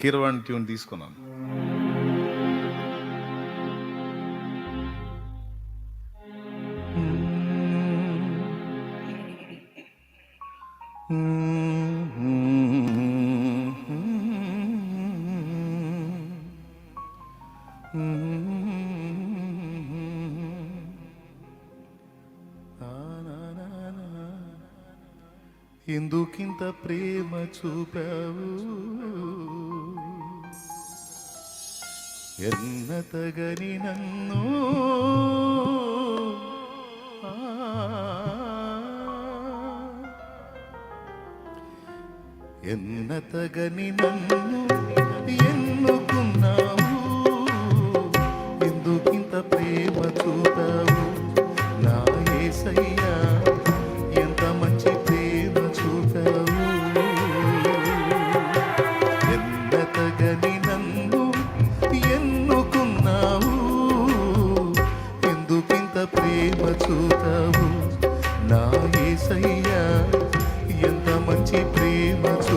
Keeravani tune తీసుకున్నాను. ఎందుకింత ప్రేమ చూపావు എന്ന തകനി എന്ന തകനി ఎంత మంచి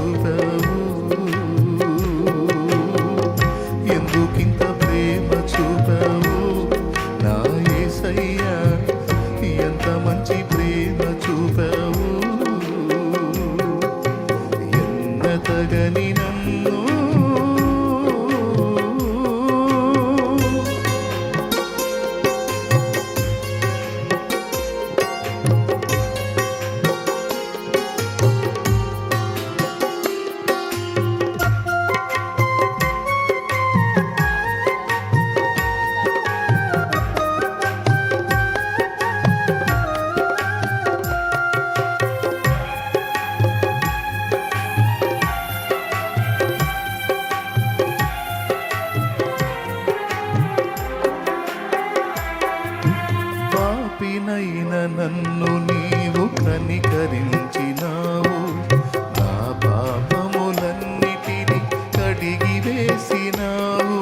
కనికరించినావు నా పాపములన్నిటిని కడిగి వేసినావు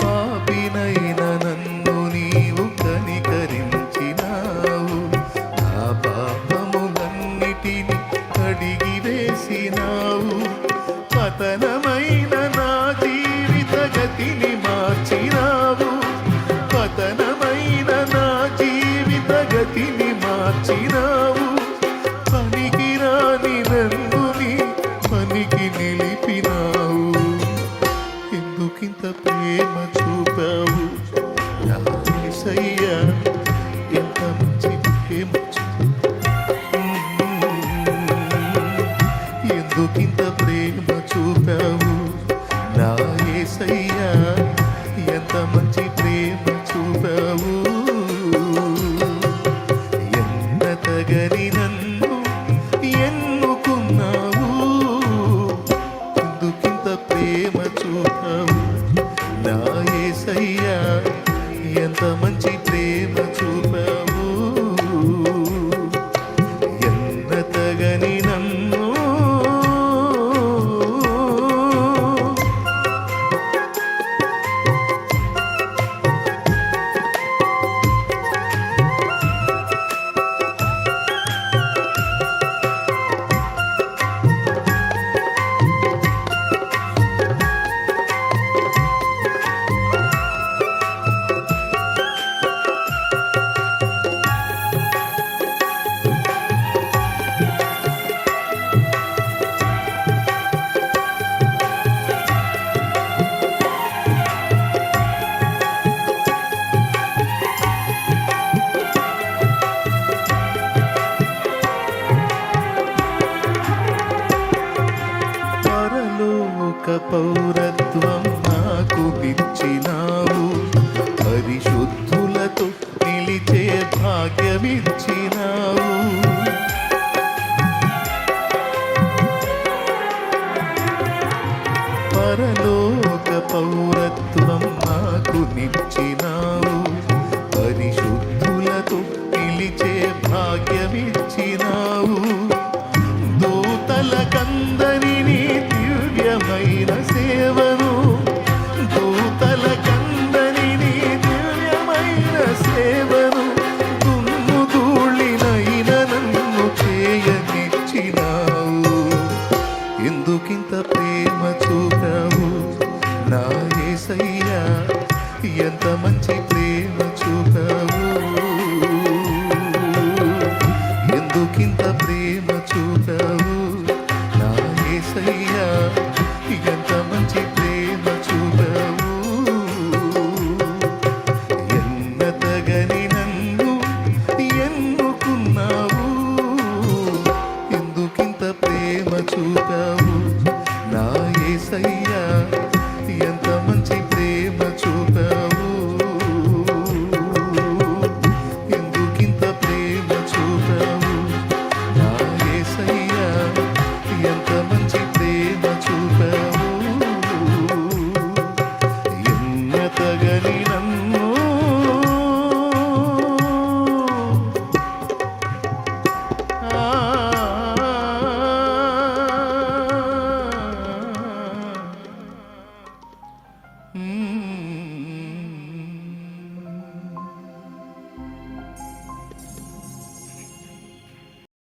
పాపినైన నన్ను నీవు కనికరించినావు. నా పాపములన్నిటిని కడిగి వేసినావు పతనమ మార్చినావు పనికి రాని నీ పనికి నిలిపినావు. ఎందుకింత ప్రేమ చూపావు? నా ఎంత మంచి ప్రేమ చూపావు ఎందుకింత ప్రేమ చూపావు? నా ఏసయ్యా ఎంత మంచి ప్రేమ పౌరత్వం నాకు ఇచ్చినావు. పరిశుద్ధులతో నిలిచే భాగ్యమిచ్చినావు. పరలోక పౌరత్వం నాకు నిచ్చినావు. పరిశుద్ధులతో నిలిచే భాగ్యమిచ్చినావు. One take